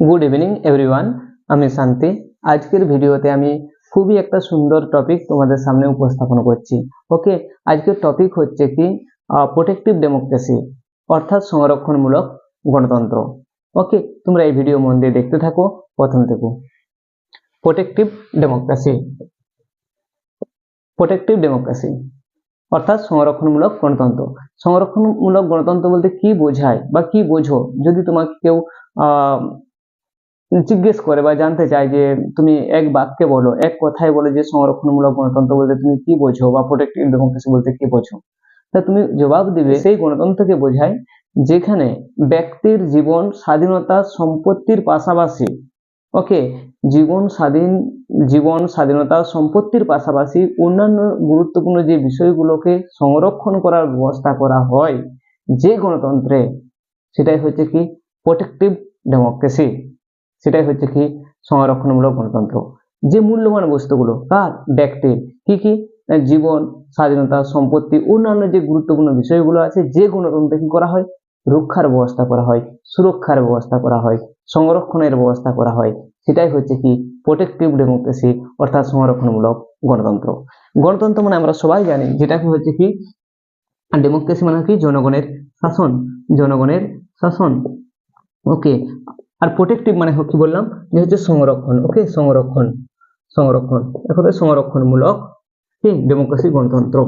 Good evening everyone আমি শান্তি। আজকের ভিডিওতে আমি খুবই একটা সুন্দর টপিক তোমাদের সামনে উপস্থাপন করছি। ওকে আজকের টপিক হচ্ছে কি প্রোটেক্টিভ ডেমোক্রেসি অর্থাৎ সংরক্ষণমূলক গণতন্ত্র। ওকে তোমরা এই ভিডিও মন দিয়ে দেখতে থাকো, প্রথম থেকে। প্রোটেক্টিভ ডেমোক্রেসি প্রোটেক্টিভ ডেমোক্রেসি অর্থাৎ সংরক্ষণমূলক গণতন্ত্র। সংরক্ষণমূলক গণতন্ত্র বলতে কি বোঝায় বা কি বোঝো? যদি তোমাকে কেউ জিজ্ঞেস করে বা জানতে চায় যে তুমি এক বাক্যে বলো, এক কথায় বলো যে সংরক্ষণমূলক গণতন্ত্র বলতে তুমি কি বোঝো বা প্রোটেক্টিভ ডেমোক্রেসি বলতে কি বোঝো? তা তুমি জবাব দিবে সেই গণতন্ত্রকে বোঝায় যেখানে ব্যক্তির জীবন, স্বাধীনতা, সম্পত্তির পাশাপাশি ওকে জীবন স্বাধীন, জীবন, স্বাধীনতা, সম্পত্তির পাশাপাশি অন্যান্য গুরুত্বপূর্ণ যে বিষয়গুলোকে সংরক্ষণ করার ব্যবস্থা করা হয় যে গণতন্ত্রে, সেটাই হচ্ছে কি? প্রোটেক্টিভ ডেমোক্রেসি সেটাই হচ্ছে কি? সংরক্ষণমূলক গণতন্ত্র। যে মূল্যবান বস্তুগুলো, কার? ব্যক্তির। কি কি? জীবন, স্বাধীনতা, সম্পত্তি, অন্যান্য যে গুরুত্বপূর্ণ বিষয়গুলো আছে, যে গণতন্ত্রে কি করা হয়? রক্ষার ব্যবস্থা করা হয়, সুরক্ষার ব্যবস্থা করা হয়, সংরক্ষণের ব্যবস্থা করা হয়। সেটাই হচ্ছে কি? প্রোটেক্টিভ ডেমোক্রেসি অর্থাৎ সংরক্ষণমূলক গণতন্ত্র। গণতন্ত্র মানে আমরা সবাই জানি, যেটাকে হচ্ছে কি? ডেমোক্রেসি মানে কি? জনগণের শাসন। জনগণের শাসন। ওকে আর প্রোটেক্টিভ মানে কি বললাম? যে হচ্ছে সংরক্ষণ ওকে সংরক্ষণ সংরক্ষণ এখন সংরক্ষণমূলক কি ডেমোক্রেসি গণতন্ত্র,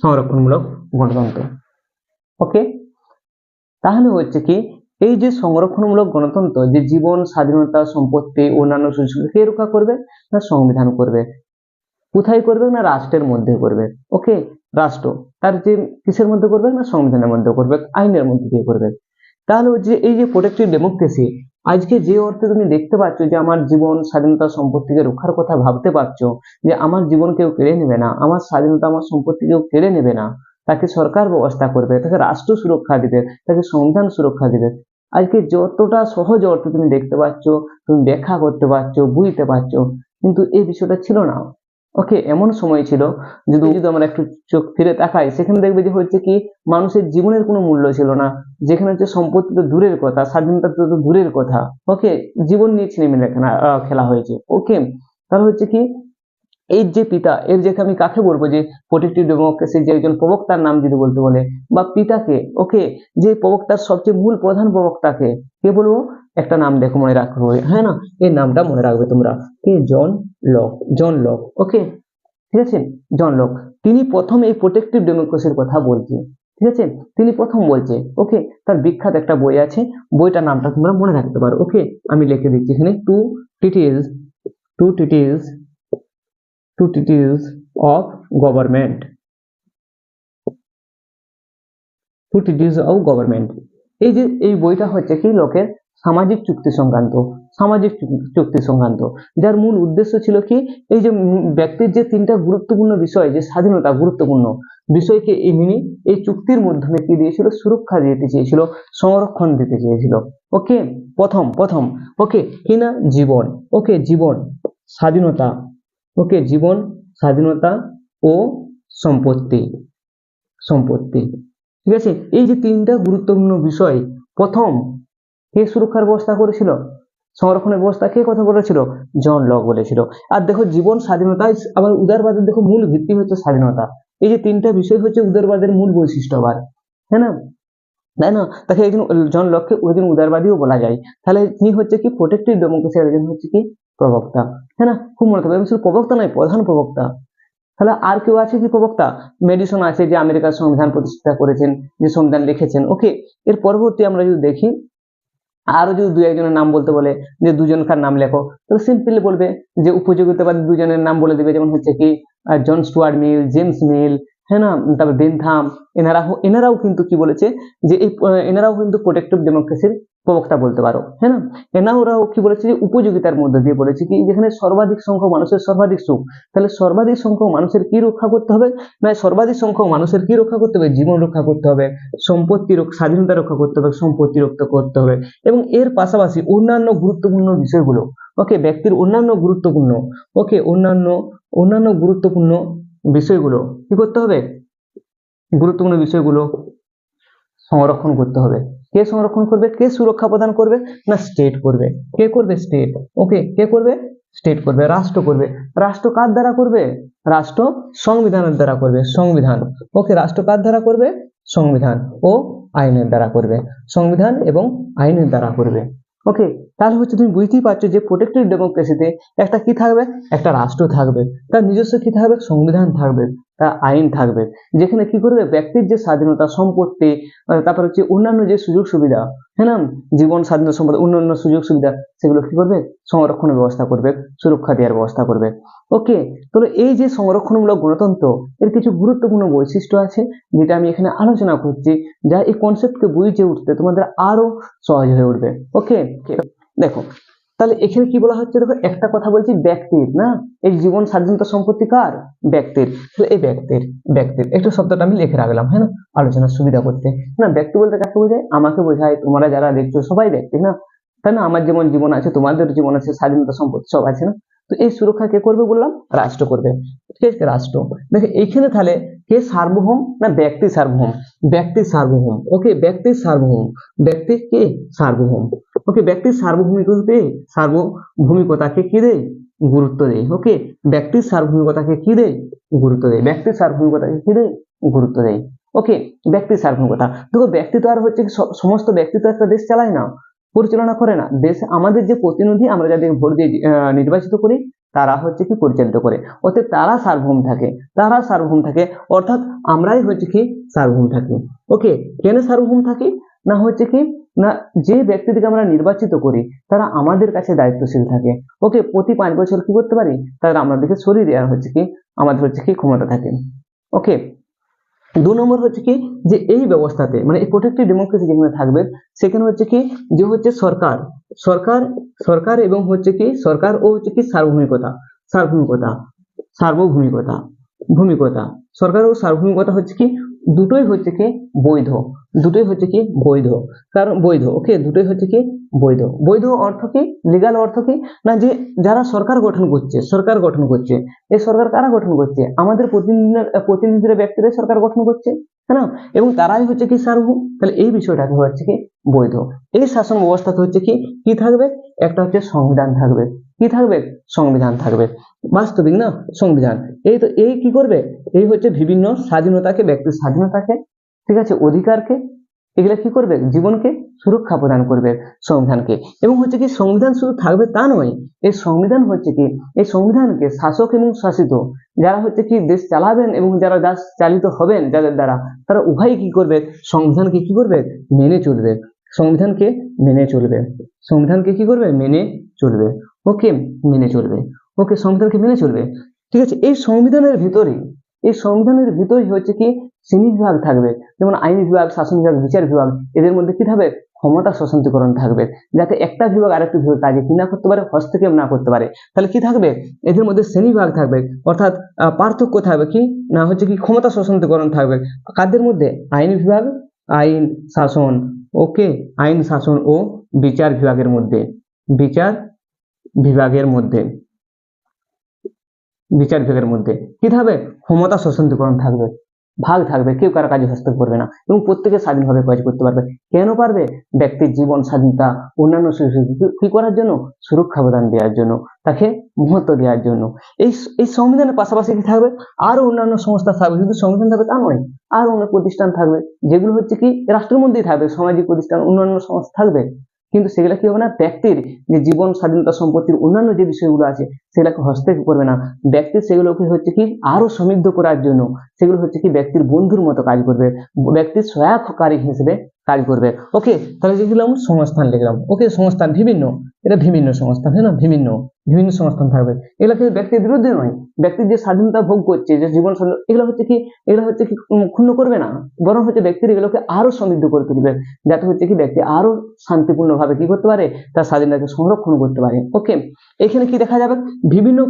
সংরক্ষণমূলক গণতন্ত্র ওকে তাহলে হচ্ছে কি, এই যে সংরক্ষণমূলক গণতন্ত্র, যে জীবন, স্বাধীনতা, সম্পত্তি, অন্যান্য সুযোগ কে রক্ষা করবে? না সংবিধান করবে। কোথায় করবে? না রাষ্ট্রের মধ্যে করবে ওকে রাষ্ট্র, তার যে কিসের মধ্যে করবে? না সংবিধানের মধ্যে করবে, আইনের মধ্যে দিয়ে করবে। তাহলে হচ্ছে এই যে প্রোটেক্টিভ ডেমোক্রেসি আজকে যে অর্থে তুমি দেখতে পাচ্ছ যে আমার জীবন স্বাধীনতা সম্পত্তিকে রক্ষার কথা ভাবতে পারছ, যে আমার জীবন কেউ কেড়ে নেবে না, আমার স্বাধীনতা, আমার সম্পত্তি কেউ কেড়ে নেবে না, তাকে সরকার ব্যবস্থা করবে, তাকে রাষ্ট্র সুরক্ষা দিবে, তাকে সংবিধান সুরক্ষা দিবে, আজকে যতটা সহজ অর্থে তুমি দেখতে পাচ্ছ, তুমি ব্যাখ্যা করতে পারছ, বুঝতে পারছ, কিন্তু এই বিষয়টা ছিল না। ওকে, এমন সময় ছিল যদি যদি আমরা একটু চোখ ফিরে তাকাই সেখানে দেখবে যে হচ্ছে কি, মানুষের জীবনের কোনো মূল্য ছিল না। যেখানে হচ্ছে সম্পত্তি তো দূরের কথা, স্বাধীনতা তো দূরের কথা। ওকে, জীবন নিয়ে ছেলে মেয়ে খেলা হয়েছে। ওকে, তাহলে হচ্ছে কি, এই যে পিতা, এর যে আমি কাকে বলব যে প্রোটেক্টিভ ডেমোক্রেসির যে একজন প্রবক্তার নাম যদি বলতে বলে, বা পিতাকে, ওকে, যে প্রবক্তার সবচেয়ে মূল প্রধান প্রবক্তাকে, কে বলব? একটা নাম দেখো মনে রাখব হ্যাঁ না? এই নামটা মনে রাখবে তোমরা। কে? John Locke. John Locke. Okay ঠিক আছে? John Locke. তিনি প্রথম এই প্রোটেক্টিভ ডেমোক্রেসির কথা বলছে ঠিক আছে? তিনি প্রথম বলছে। ওকে তার বিখ্যাত একটা বই আছে। বইটার নামটা তোমরা মনে রাখতে পারো। ওকে আমি লিখে দিচ্ছি এখানে। Two treatises two treatises two treatises of government two treatises of government এই যে, এই বইটা হচ্ছে কি? লোকের সামাজিক চুক্তি সংক্রান্ত, সামাজিক চুক্তি- সংক্রান্ত। যার মূল উদ্দেশ্য ছিল কি? এই যে ব্যক্তির যে তিনটা গুরুত্বপূর্ণ বিষয়, যে স্বাধীনতা গুরুত্বপূর্ণ বিষয়কে এই মিনি, এই চুক্তির মাধ্যমে কি দিয়েছিল? সুরক্ষা দিতে চেয়েছিল, সংরক্ষণ দিতে চেয়েছিল। ওকে? প্রথম প্রথম। ওকে? কি না জীবন। ওকে? জীবন, স্বাধীনতা। ওকে? জীবন, স্বাধীনতা ও সম্পত্তি। সম্পত্তি। ঠিক আছে? এই যে তিনটা গুরুত্বপূর্ণ বিষয়, প্রথম কে সুরক্ষার ব্যবস্থা করেছিল? সংরক্ষণের ব্যবস্থা কে কথা বলেছিল? জন লক বলেছিল। আর দেখো, জীবন স্বাধীনতায় আবার উদারবাদের দেখো মূল ভিত্তি হচ্ছে স্বাধীনতা। এই যে তিনটা বিষয় হচ্ছে উদারবাদের মূল বৈশিষ্ট্য আবার। হ্যাঁ না? তাই না? তাকে একজন জন লককে একজন উদারবাদীও বলা যায়। তাহলে তিনি হচ্ছে কি প্রোটেক্টিভ ডেমোক্রেসি একজন হচ্ছে কি প্রবক্তা। হ্যাঁ না? খুব মনে থাকবে। শুধু প্রবক্তা নয়, প্রধান প্রবক্তা। তাহলে আর কেউ আছে কি প্রবক্তা? মেডিসন আছে যে আমেরিকার সংবিধান প্রতিষ্ঠা করেছেন, যে সংবিধান লিখেছেন। ওকে এর পরবর্তী আমরা যদি দেখি আরও যদি দু একজনের নাম বলতে বলে যে দুজনকার নাম লেখো, তাহলে সিম্পলি বলবে যে উপযোগিতাবাদী দুজনের নাম বলে দেবে। যেমন হচ্ছে কি জন স্টুয়ার্ট মিল, জেমস মিল হ্যাঁ না? তারপর বেনথাম এনারা এনারাও কিন্তু কি বলেছে যে এই এনারাও কিন্তু প্রোটেক্টিভ ডেমোক্রেসির প্রবক্তা বলতে পারো হ্যাঁ না? এনারাও কি বলেছে যে উপযোগিতার মধ্যে দিয়ে বলেছে কি, যেখানে সর্বাধিক সংখ্যক মানুষের সর্বাধিক সুখ, তাহলে সর্বাধিক সংখ্যক মানুষের কি রক্ষা করতে হবে? না, সর্বাধিক সংখ্যক মানুষের কি রক্ষা করতে হবে? জীবন রক্ষা করতে হবে, সম্পত্তি স্বাধীনতা রক্ষা করতে হবে, সম্পত্তি রক্ষা করতে হবে। এবং এর পাশাপাশি অন্যান্য গুরুত্বপূর্ণ বিষয়গুলো ওকে ব্যক্তির অন্যান্য গুরুত্বপূর্ণ ওকে অন্যান্য অন্যান্য গুরুত্বপূর্ণ বিষয়গুলো কি করতে হবে? গুরুত্বপূর্ণ বিষয়গুলো সংরক্ষণ করতে হবে। কে সংরক্ষণ করবে? কে সুরক্ষা প্রদান করবে? না স্টেট করবে। কে করবে? স্টেট ওকে কে করবে? স্টেট করবে। রাষ্ট্র করবে। রাষ্ট্র কার দ্বারা করবে? রাষ্ট্র সংবিধানের দ্বারা করবে। সংবিধান। ওকে রাষ্ট্র কার দ্বারা করবে? সংবিধান ও আইনের দ্বারা করবে। সংবিধান এবং আইনের দ্বারা করবে। ওকে তাহলে হচ্ছে তুমি বুঝতেই পারছ যে প্রোটেক্টেড ডেমোক্রেসিতে একটা কি থাকবে? একটা রাষ্ট্র থাকবে। তার নিজস্ব কি থাকবে? সংবিধান থাকবে। তার আইন থাকবে। যেখানে কি করবে? ব্যক্তির যে স্বাধীনতা, সম্পত্তি তারপর হচ্ছে অন্যান্য যে সুযোগ সুবিধা হ্যাঁ না? জীবন, স্বাধীনতা, সম্পদ, অন্যান্য সুযোগ সুবিধা সেগুলো কি করবে? সংরক্ষণের ব্যবস্থা করবে, সুরক্ষা দেওয়ার ব্যবস্থা করবে। ওকে, তাহলে এই যে সংরক্ষণমূলক গণতন্ত্র, এর কিছু গুরুত্বপূর্ণ বৈশিষ্ট্য আছে, যেটা আমি এখানে আলোচনা করছি, যা এই কনসেপ্টকে বুঝে উঠতে তোমাদের আরও সহজ হয়ে উঠবে। ওকে? দেখো, তাহলে এখানে কি বলা হচ্ছে দেখো, একটা কথা বলছি, ব্যক্তির, না? এই জীবন স্বাধীনতা সম্পত্তি কার? ব্যক্তির। এই ব্যক্তির ব্যক্তির। একটু শব্দটা আমি লিখে রাখলাম হ্যাঁ? আলোচনার সুবিধা করতে। না, ব্যক্তি বলতে কাকে বোঝায়? আমাকে বোঝায়, তোমরা যারা দেখছ সবাই ব্যক্তি, না? তাই না? আমার যেমন জীবন আছে, তোমাদের জীবন আছে, স্বাধীনতা সম্পত্তি সব আছে, না? তো এই সুরক্ষা কে করবে বললাম? রাষ্ট্র করবে। ঠিক আছে, রাষ্ট্র। দেখো, এইখানে তাহলে কে সার্বভৌম না ব্যক্তি সার্বভৌম? ব্যক্তি সার্বভৌম। ওকে, ব্যক্তি সার্বভৌম। ব্যক্তি কে? সার্বভৌম। ওকে ব্যক্তির সার্বভৌমিকতাকে সার্বভৌমিকতাকে কি? দেয়? গুরুত্ব দেয়। ওকে ব্যক্তির সার্বভৌমিকতাকে কি দেয়? গুরুত্ব দেয়। ব্যক্তির সার্বভৌমিকতাকে কি দেয়? গুরুত্ব দেয়। ওকে ব্যক্তির সার্বভৌমিকতা। দেখো, ব্যক্তি তো আর হচ্ছে সমস্ত ব্যক্তি তো একটা দেশ চালায় না। পরিচালনা করে না। দেশে আমাদের যে প্রতিনিধি আমরা যাদের ভোট দিয়ে নির্বাচিত করি, তারা হচ্ছে কি পরিচালিত করে। অতএব তারা সার্বভৌম থাকে, তারা সার্বভৌম থাকে, অর্থাৎ আমরাই হচ্ছে কি সার্বভৌম থাকি। ওকে, কেন সার্বভৌম থাকি? না হচ্ছে কি, না, যে ব্যক্তিদেরকে আমরা নির্বাচিত করি, তারা আমাদের কাছে দায়িত্বশীল থাকে। ওকে, প্রতি পাঁচ বছর কি করতে পারি? তারা আমাদেরকে সরিয়ে দেওয়ার হচ্ছে কি, আমাদের হচ্ছে কি ক্ষমতা থাকে। ওকে দু নম্বর হচ্ছে কি, যে এই ব্যবস্থাতে মানে এই প্রোটেক্টিভ ডেমোক্রেসি যেখানে থাকবে, সেখানে হচ্ছে কি, যে হচ্ছে সরকার সরকার সরকার এবং হচ্ছে কি, সরকার ও হচ্ছে কি সার্বভৌমিকতা সার্বভৌমিকতা সার্বভৌমিকতা, ভূমিকতা, সরকার ও সার্বভৌমিকতা হচ্ছে কি দুটোই হচ্ছে কি বৈধ। দুটোই হচ্ছে কি বৈধ। কারণ বৈধ ওকে দুটোই হচ্ছে কি বৈধ। বৈধ অর্থ কি? লিগাল অর্থ কি? না, যে যারা সরকার গঠন করছে, সরকার গঠন করছে, এই সরকার কারা গঠন করছে? আমাদের প্রতিনিধিরা ব্যক্তিরাই সরকার গঠন করছে হ্যাঁ না? এবং তারাই হচ্ছে কি সার্বভৌম। তাহলে এই বিষয়টাকে হচ্ছে কি বৈধ। এই শাসন ব্যবস্থাতে হচ্ছে কি কি থাকবে? একটা হচ্ছে সংবিধান থাকবে। কি থাকবে? সংবিধান থাকবে। বাস্তবিক না? সংবিধান। এই তো, এই কি করবে? এই হচ্ছে বিভিন্ন স্বাধীনতাকে ব্যক্তির স্বাধীনতাকে, ঠিক আছে, অধিকারকে, এগুলা কি করবে? জীবনকে সুরক্ষা প্রদান করবে সংবিধানকে। এবং হচ্ছে কি, সংবিধান শুধু থাকবে তা নয়, এই সংবিধান হচ্ছে কি, এই সংবিধানকে শাসক এবং শাসিত, যারা হচ্ছে কি দেশ চালাবেন এবং যারা দেশ চালিত হবেন, যাদের দ্বারা, তারা উভয়ই কি করবে? সংবিধানকে কি করবে? মেনে চলবে। সংবিধানকে মেনে চলবে। সংবিধানকে কি করবে? মেনে চলবে। ওকে মেনে চলবে, ওকে সংবিধানকে মেনে চলবে। ঠিক আছে, এই সংবিধানের ভিতরে এই সংবিধানের ভিতরেই হচ্ছে কি, শ্রেণি বিভাগ থাকবে। যেমন আইন বিভাগ, শাসন বিভাগ, বিচার বিভাগ, এদের মধ্যে কি থাকবে? ক্ষমতা স্বতন্ত্রীকরণ থাকবে। যাতে একটা বিভাগ আরেকটা বিভাগ কাজে কি না করতে পারে, হস্তক্ষেপ না করতে পারে। তাহলে কি থাকবে? এদের মধ্যে শ্রেণি বিভাগ থাকবে। অর্থাৎ পার্থক্য থাকবে কি? না হচ্ছে কি, ক্ষমতা স্বতন্ত্রীকরণ থাকবে। কাদের মধ্যে? আইন বিভাগ, আইন শাসন। ওকে, আইন শাসন ও বিচার বিভাগের মধ্যে। বিচার বিভাগের মধ্যে, বিচার বিভাগের মধ্যে। কি থাকবে? ক্ষমতা স্বতন্ত্রীকরণ থাকবে, ভাগ থাকবে, কেউ কারও কাজে হস্তক্ষেপ করবে না এবং প্রত্যেকে স্বাধীনভাবে কাজ করতে পারবে। কেন পারবে? ব্যক্তির জীবন, স্বাধীনতা, অন্যান্য কি করার জন্য? সুরক্ষা প্রদান দেওয়ার জন্য, তাকে মহত্ব দেওয়ার জন্য। এই এই সংবিধানের পাশাপাশি কি থাকবে? আরও অন্যান্য সংস্থা থাকবে, শুধু সংবিধান থাকবে তা নয় আরও অন্য প্রতিষ্ঠান থাকবে, যেগুলো হচ্ছে কি রাষ্ট্রের মধ্যেই থাকবে, সামাজিক প্রতিষ্ঠান, অন্যান্য সংস্থা থাকবে। কিন্তু সেগুলো কি হবে না? ব্যক্তির যে জীবন স্বাধীনতা সম্পত্তির অন্যান্য যে বিষয়গুলো আছে সেগুলোকে হস্তক্ষেপ করবে না। ব্যক্তি সেগুলোকে হচ্ছে কি আরও সমৃদ্ধ করার জন্য সেগুলো হচ্ছে কি ব্যক্তির বন্ধুর মতো কাজ করবে, ব্যক্তির সহায়ককারী হিসেবে কাজ করবে। ওকে তাহলে লিখলাম? সংস্থান লিখলাম। ওকে সংস্থান বিভিন্ন এটা বিভিন্ন সংস্থান হ্যাঁ না? বিভিন্ন বিভিন্ন সংস্থান থাকবে। এগুলো কিন্তু ব্যক্তির বিরুদ্ধে নয়। ব্যক্তির যে স্বাধীনতা ভোগ করছে, যে জীবন এগুলো হচ্ছে কি, এগুলো হচ্ছে কি ক্ষুণ্ণ করবে না। বরং হচ্ছে ব্যক্তির এগুলোকে আরও সমৃদ্ধ করে তুলবে, যাতে হচ্ছে কি ব্যক্তি আরও শান্তিপূর্ণভাবে কি করতে পারে, তার স্বাধীনতাকে সংরক্ষণ করতে পারে। ওকে এখানে কি দেখা যাবে? বিভিন্ন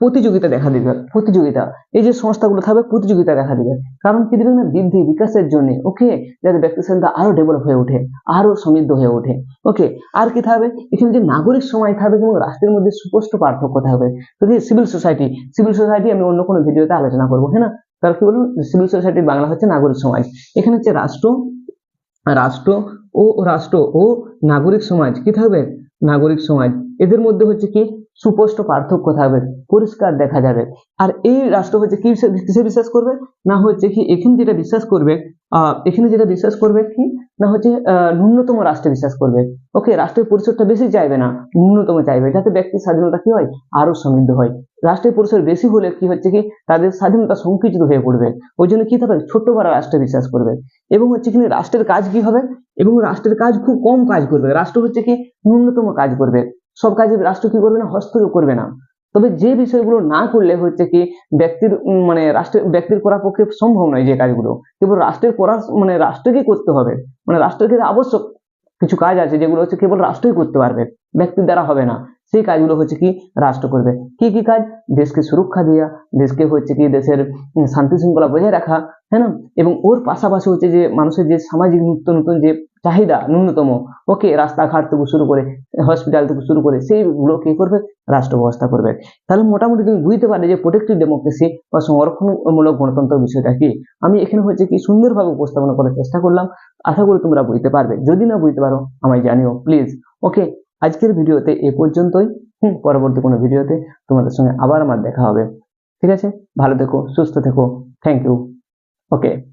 প্রতিযোগিতা দেখা দিবে, প্রতিযোগিতা। এই যে সংস্থাগুলো থাকবে, প্রতিযোগিতা দেখা দিবে। কারণ কি দিবে না, বৃদ্ধি, বিকাশের জন্য ওকে যাতে ব্যক্তি স্বাধীনতা আরও ডেভেলপ হয়ে ওঠে, আরও সমৃদ্ধ হয়ে ওঠে ওকে আর কি থাকবে? এখানে যে নাগরিক সমাজ থাকবে এবং রাষ্ট্রের মধ্যে সুস্পষ্ট পার্থক্য থাকবে। তো সিভিল সোসাইটি সিভিল সোসাইটি আমি অন্য কোনো ভিডিওতে আলোচনা করব হ্যাঁ না? তার কি বলুন সিভিল সোসাইটি বাংলা হচ্ছে নাগরিক সমাজ। এখানে হচ্ছে রাষ্ট্র রাষ্ট্র ও রাষ্ট্র ও নাগরিক সমাজ। কি থাকবে? নাগরিক সমাজ। এদের মধ্যে হচ্ছে কি? সুস্পষ্ট পার্থক্য থাকবে, পরিষ্কার দেখা যাবে। আর এই রাষ্ট্র হচ্ছে কিসে বিশ্বাস করবে? না হচ্ছে কি এখানে যেটা বিশ্বাস করবে আহ এখানে যেটা বিশ্বাস করবে কি? না হচ্ছে ন্যূনতম রাষ্ট্রে বিশ্বাস করবে। ওকে, রাষ্ট্রের পরিসরটা বেশি চাইবে না, ন্যূনতম চাইবে। যাতে ব্যক্তির স্বাধীনতা কি হয়? আরও সমৃদ্ধ হয়। রাষ্ট্রের পরিসর বেশি হলে কি হচ্ছে কি? তাদের স্বাধীনতা সংকুচিত হয়ে পড়বে। ওই জন্য কি থাকবে? ছোট্ট বড় রাষ্ট্রে বিশ্বাস করবে। এবং হচ্ছে কি রাষ্ট্রের কাজ কি হবে? এবং রাষ্ট্রের কাজ খুব কম কাজ করবে। রাষ্ট্র হচ্ছে কি ন্যূনতম কাজ করবে। সব কাজে রাষ্ট্র কি করবে না? হস্তক্ষেপ করবে না। তবে যে বিষয়গুলো না করলে হচ্ছে কি ব্যক্তির মানে রাষ্ট্রের ব্যক্তির করার পক্ষে সম্ভব নয় যে কাজগুলো। কেবল রাষ্ট্রের করার মানে রাষ্ট্রকেই করতে হবে। মানে রাষ্ট্রকে আবশ্যক কিছু কাজ আছে যেগুলো হচ্ছে কেবল রাষ্ট্রই করতে পারবে। ব্যক্তির দ্বারা হবে না। সেই কাজগুলো হচ্ছে কি রাষ্ট্র করবে। কি কি কাজ? দেশকে সুরক্ষা দেওয়া দেশকে হচ্ছে কি দেশের শান্তি শৃঙ্খলা বজায় রাখা হ্যাঁ না? এবং ওর পাশাপাশি হচ্ছে যে মানুষের যে সামাজিক নতুন নতুন যে চাহিদা ন্যূনতম। ওকে, রাস্তাঘাট থেকে শুরু করে হসপিটাল থেকে শুরু করে সেইগুলো কি করবে? রাষ্ট্র ব্যবস্থা করবে। তাহলে মোটামুটি তুমি বুঝতে পারলে যে প্রোটেক্টিভ ডেমোক্রেসি বা সংরক্ষণমূলক গণতন্ত্র বিষয়টা কি? আমি এখানে হচ্ছে কি সুন্দরভাবে উপস্থাপনা করার চেষ্টা করলাম। আশা করি তোমরা বুঝতে পারবে। যদি না বুঝতে পারো, আমায় জানিও প্লিজ ওকে, আজকের ভিডিওতে এ পর্যন্তই। হুম, পরবর্তী কোনো ভিডিওতে তোমাদের সঙ্গে আবার আমার দেখা হবে। ঠিক আছে? ভালো থেকো, সুস্থ থেকো। Thank you okay.